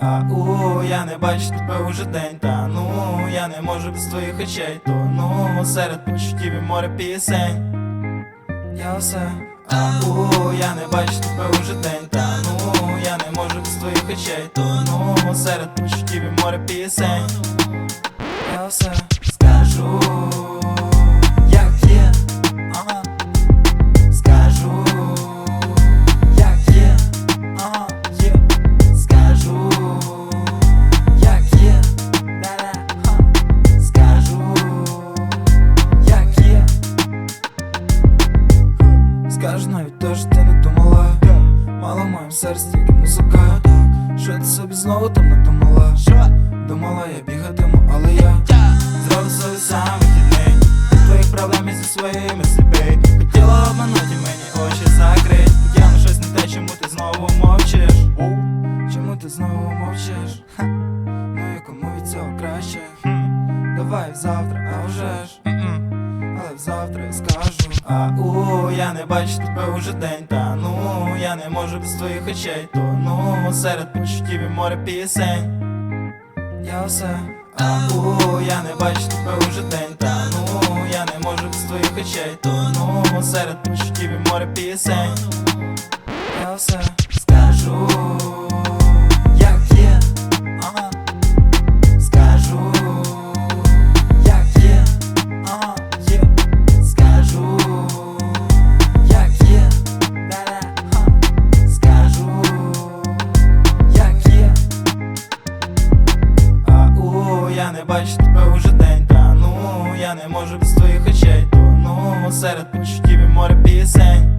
А у я не бачу тебе уже день, та ну я не можу без твоїх очей, то ну серед почуттів і море пісень. Я все, а у я не бачу тебе уже день, та ну я не можу без твоїх очей, то ну серед почуттів і море пісень. Я все Скажу навіть що ти не думала. Мало в моєму серці тільки музика. Що ти собі знову там надумала? Думала, я бігатиму, але я Зроблю собі сам вихідний твоїх проблем зі своїми сліпий Хотіла обманути мені очі закрить. Я на щось не те, чому ти знову мовчиш. Чому ти знову мовчиш? Ну і кому від цього краще? Давай завтра, а вже ж завтра скажу А я не бачу тебе уже день, та ну я не можу без твоїх очей, то ну серед почуттів і море пісень. Я все, а я не бачу тебе уже день, та ну я не можу без твоїх очей, то ну серед почуттів і море пісень. Я все бачу тебе уже день, та ну я не можу без твоїх очей, то ну серед почуттів і море пісень.